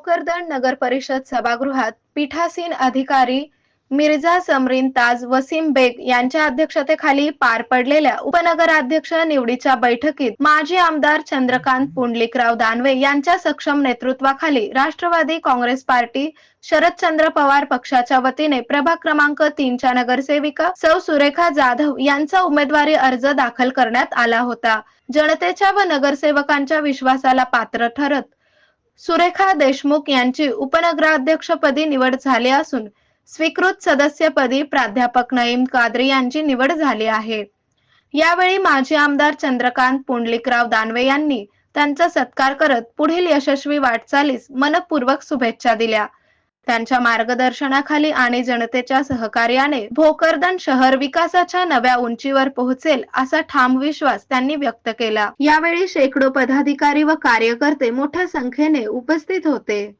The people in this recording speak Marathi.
भोकरदन नगर परिषद सभागृहात पीठासीन अधिकारी मिर्झा समरीन ताज वसीम बेग यांच्या अध्यक्षतेखाली पार पडलेल्या उपनगराध्यक्ष निवडीच्या बैठकीत माजी आमदार चंद्रकांत पुंडलिकराव दानवे यांच्या सक्षम नेतृत्वाखाली राष्ट्रवादी काँग्रेस पार्टी शरदचंद्र पवार पक्षाच्या वतीने प्रभाग क्रमांक तीनच्या नगरसेविका सौ सुरेखा जाधव यांचा उमेदवारी अर्ज दाखल करण्यात आला होता. जनतेच्या व नगरसेवकांच्या विश्वासाला पात्र ठरत सुरेखा देशमुख यांची उपनगराध्यक्षपदी निवड झाली असून स्वीकृत सदस्यपदी प्राध्यापक नईम कादरी यांची निवड झाली आहे. यावेळी माजी आमदार चंद्रकांत पुंडलिकराव दानवे यांनी त्यांचा सत्कार करत पुढील यशस्वी वाटचालीस मनपूर्वक शुभेच्छा दिल्या. त्यांच्या मार्गदर्शनाखाली आणि जनतेच्या सहकार्याने भोकरदन शहर विकासाच्या नव्या उंचीवर पोहोचेल असा ठाम विश्वास त्यांनी व्यक्त केला. यावेळी शेकडो पदाधिकारी व कार्यकर्ते मोठ्या संख्येने उपस्थित होते.